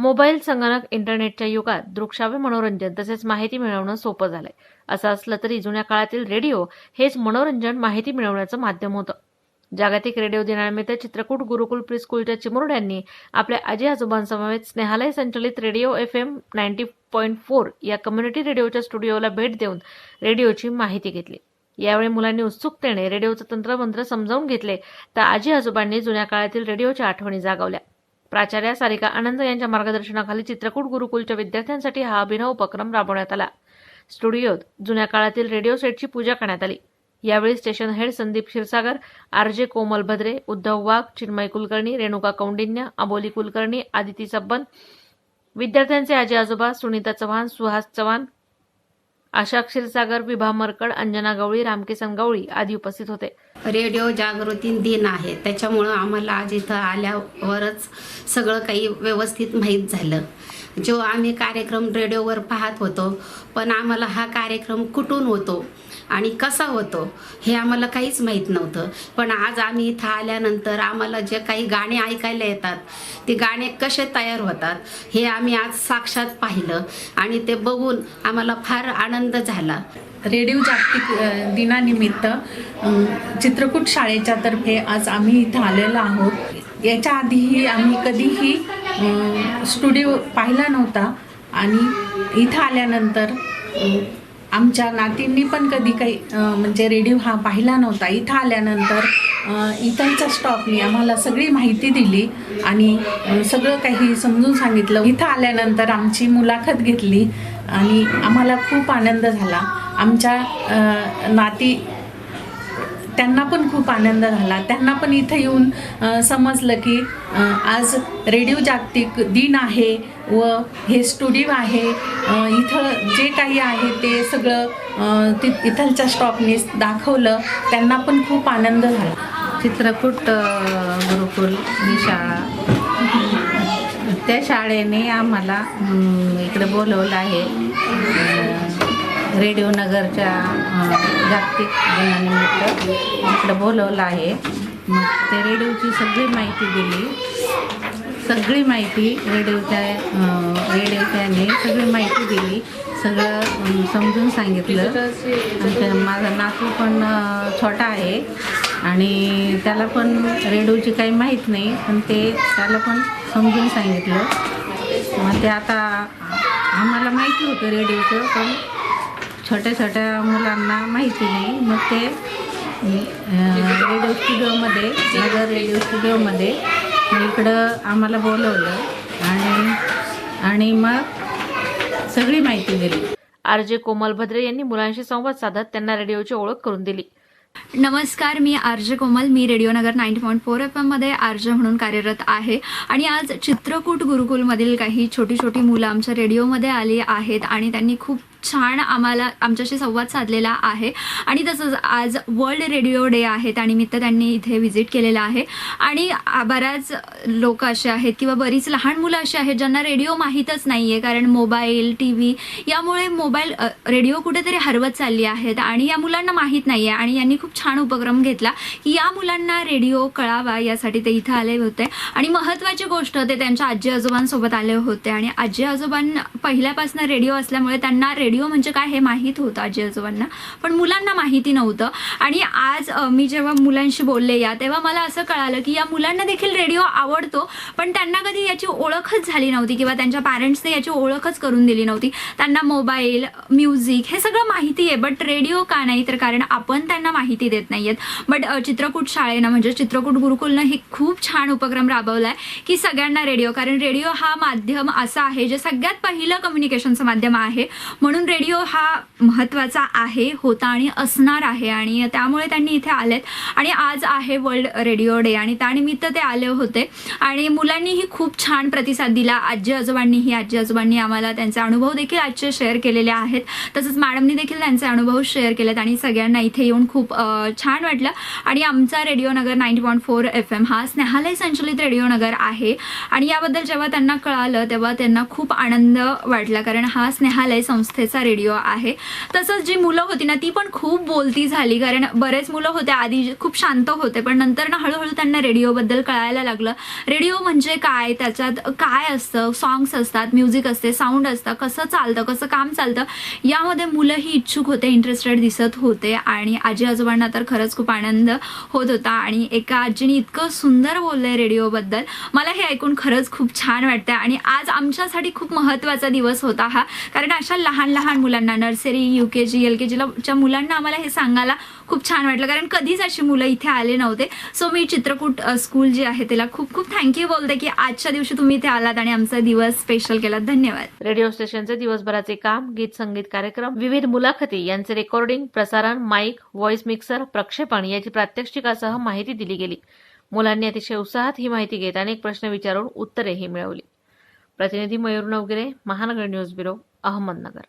Mobile संगणक इंटरनेटच्या युगात दृकश्राव्य मनोरंजन तसेच माहिती मिळवणं सोपं झालंय. असं असलं तरी जुन्या काळातील रेडिओ हेच मनोरंजन माहिती मिळवण्याचं माध्यम होतं. जागतिक रेडिओ दिनानिमित्त चित्रकूट गुरुकुल प्रीस्कूलच्या चिमुरड्यांनी आपल्या आजी आजोबांसमवेत स्नेहालय संचलित radio F M ninety point four या कम्युनिटी रेडिओच्या स्टुडिओला भेट देऊन रेडिओची माहिती घेतली. यावेळी मुलांनी उत्सुकतेने रेडिओचं तंत्रमंत्र समजावून घेतले तर आजी आजोबांनी जुन्या काळातील रेडिओच्या आठवणी जागवल्या. प्राचार्या सारिका आनंद यांच्या मार्गदर्शनाखाली चित्रकूट गुरुकुलच्या विद्यार्थ्यांसाठी हा अभिनव उपक्रम राबवण्यात आला. स्टुडिओत जुन्या काळातील रेडिओ सेटची पूजा करण्यात आली. यावेळी station head Sandeep Kshirsagar R J Komal Bhadre Uddhav वाघ चिन्मय कुलकर्णी रेणुका कौंडिन्य अबोली कुलकर्णी आदिती सब्बन विद्यार्थ्यांचे आजी आजोबा सुनीता चव्हाण सुहास चव्हाण आशा क्षीरसागर विभा मरकड अंजना गवळी रामकिसन गवळी आदी उपस्थित होते. रेडिओ जागृती दिन आहे. त्याच्यामुळं आम्हाला आज इथं आल्यावरच सगळं काही व्यवस्थित माहीत झालं. जो आम्ही कार्यक्रम रेडिओवर पाहत होतो पण आम्हाला हा कार्यक्रम कुठून होतो आणि कसा होतो हे आम्हाला काहीच माहीत नव्हतं. पण आज आम्ही इथं आल्यानंतर आम्हाला जे काही गाणे ऐकायला येतात ते गाणे कसे तयार होतात हे आम्ही आज साक्षात पाहिलं आणि ते बघून आम्हाला फार आनंद झाला. रेडिओ जागतिक दिनानिमित्त चित्रकूट शाळेच्या तर्फे आज आम्ही इथं आलेलो आहोत. याच्या आधीही आम्ही कधीही स्टुडिओ पाहिला नव्हता. आणि इथं आल्यानंतर आमच्या नातींनी पण कधी काही म्हणजे रेडिओ हा पाहिला नव्हता. इथं आल्यानंतर इथंच्या स्टॉपनी आम्हाला सगळी माहिती दिली आणि सगळं काही समजून सांगितलं. इथं आल्यानंतर आमची मुलाखत घेतली आणि आम्हाला खूप आनंद झाला. आमच्या नाती त्यांना पण खूप आनंद झाला. त्यांना पण इथं येऊन समजलं की आज रेडिओ जागतिक दिन आहे व हे स्टुडिओ आहे. इथं जे काही आहे ते सगळं अ, ति इथलच्या स्टॉपने दाखवलं. त्यांना पण खूप आनंद झाला. चित्रकूट गुरुकुल ही शाळा. त्या शाळेने आम्हाला इकडे बोलवलं आहे. रेडिओ नगरच्या जागतिक दिनानिमित्त इकडं बोलवलं आहे. मग ते रेडिओची सगळी माहिती दिली. सगळी माहिती रेडिओच्या रेडिओच्याने सगळी माहिती दिली. सगळं समजून सांगितलं. आमच्या माझा नातू पण छोटा आहे. आणि त्याला पण रेडिओची काही माहीत नाही पण ते त्याला पण समजून सांगितलं. मग ते आता आम्हाला माहिती होतं रेडिओचं पण छोट्या छोट्या मुलांना माहिती नाही. मग ते रेडिओ स्टुडिओमध्ये नगर रेडिओ स्टुडिओमध्ये मग इकडं आम्हाला बोलवलं आणि आणि मग सगळी माहिती दिली. आर जे कोमल भद्रे यांनी मुलांशी संवाद साधत त्यांना रेडिओची ओळख करून दिली. नमस्कार मी आरजे कोमल. मी रेडिओनगर नाईन्टी पॉईंट फोर एफ एममध्ये आरजे म्हणून कार्यरत आहे. आणि आज चित्रकूट गुरुकुलमधील काही छोटी छोटी मुलं आमच्या रेडिओमध्ये आली आहेत आणि त्यांनी खूप छान आम्हाला आमच्याशी संवाद साधलेला आहे. आणि तसंच आज वर्ल्ड रेडिओ डे आहे त्यानिमित्त त्यांनी इथे व्हिजिट केलेलं आहे. आणि बऱ्याच लोक असे आहेत किंवा बरीच लहान मुलं अशी आहेत ज्यांना रेडिओ माहीतच नाही आहे कारण मोबाईल टी व्ही यामुळे मोबाईल रेडिओ कुठेतरी हरवत चालली आहेत आणि या मुलांना माहीत नाही आहे आणि यांनी खूप छान उपक्रम घेतला की या मुलांना रेडिओ कळावा यासाठी ते इथं आले होते. आणि महत्त्वाची गोष्ट ते त्यांच्या आजी आजोबांसोबत आले होते. आणि आजी आजोबांना पहिल्यापासून रेडिओ असल्यामुळे त्यांना रेडिओ रेडिओ म्हणजे काय हे माहीत होतं आजी आजोबांना पण मुलांना माहिती नव्हतं. आणि आज मी जेव्हा मुलांशी बोलले या तेव्हा मला असं कळालं की या मुलांना देखील रेडिओ आवडतो पण त्यांना कधी याची ओळखच झाली नव्हती किंवा त्यांच्या पॅरेंट्सने याची ओळखच करून दिली नव्हती. त्यांना मोबाईल म्युझिक हे सगळं माहिती आहे बट रेडिओ का नाही तर कारण आपण त्यांना माहिती देत नाही आहेत बट चित्रकूट शाळेनं म्हणजे चित्रकूट गुरुकुलनं हे खूप छान उपक्रम राबवला आहे की सगळ्यांना रेडिओ कारण रेडिओ हा माध्यम असा आहे जे सगळ्यात पहिलं कम्युनिकेशनचं माध्यम आहे. म्हणून रेडिओ हा महत्त्वाचा आहे होता आणि असणार आहे आणि त्यामुळे त्यांनी इथे आलेत. आणि आज आहे वर्ल्ड रेडिओ डे आणि त्यानिमित्त ते आले होते. आणि मुलांनीही खूप छान प्रतिसाद दिला. आजी आजोबांनीही आजी आजोबांनी आम्हाला त्यांचे अनुभव देखील आजचे शेअर केलेले आहेत. तसंच मॅडमनी देखील त्यांचे अनुभव शेअर केलेत आणि सगळ्यांना इथे येऊन खूप छान वाटलं. आणि आमचा radio Nagar ninety point four F M हा स्नेहालय संचलित रेडिओ नगर आहे. आणि याबद्दल जेव्हा त्यांना कळालं तेव्हा त्यांना खूप आनंद वाटला कारण हा स्नेहालय संस्थेचा शाळेचा रेडिओ आहे. तसंच जी मुलं होती ना ती पण खूप बोलती झाली कारण बरेच मुलं होते आधी खूप शांत होते पण नंतर ना हळूहळू त्यांना रेडिओबद्दल कळायला लागलं. रेडिओ म्हणजे काय? त्याच्यात काय असतं? सॉंग्स असतात म्युझिक असते साऊंड असतं कसं चालतं कसं काम चालतं? यामध्ये मुलंही इच्छुक होते इंटरेस्टेड दिसत होते आणि आजी आजोबांना तर खरंच खूप आनंद होत होता. आणि एका आजीने इतकं सुंदर बोललंय रेडिओबद्दल. मला हे ऐकून खरंच खूप छान वाटतं आणि आज आमच्यासाठी खूप महत्त्वाचा दिवस होता हा. कारण अशा लहान लहान लहान मुलांना nursery U K G L K जीच्या मुलांना आम्हाला हे सांगायला खूप छान वाटलं. कारण कधीच अशी मुलं इथे आले नव्हते. सो मी चित्रकूट स्कूल जे आहे त्याला खूप खूप थँक्यू बोलते की आजच्या दिवशी तुम्ही इथे आलात आणि आमचा दिवस स्पेशल केला. धन्यवाद. रेडिओ स्टेशनचे दिवसभराचे काम गीत संगीत कार्यक्रम विविध मुलाखती यांचे रेकॉर्डिंग प्रसारण माईक व्हॉइस मिक्सर प्रक्षेपण याची प्रात्यक्षिकासह माहिती दिली गेली. मुलांनी अतिशय उत्साहात ही माहिती घेत अनेक प्रश्न विचारून उत्तरेही मिळवली. प्रतिनिधी मयूर नवगिरे महानगर न्यूज ब्युरो अहमदनगर.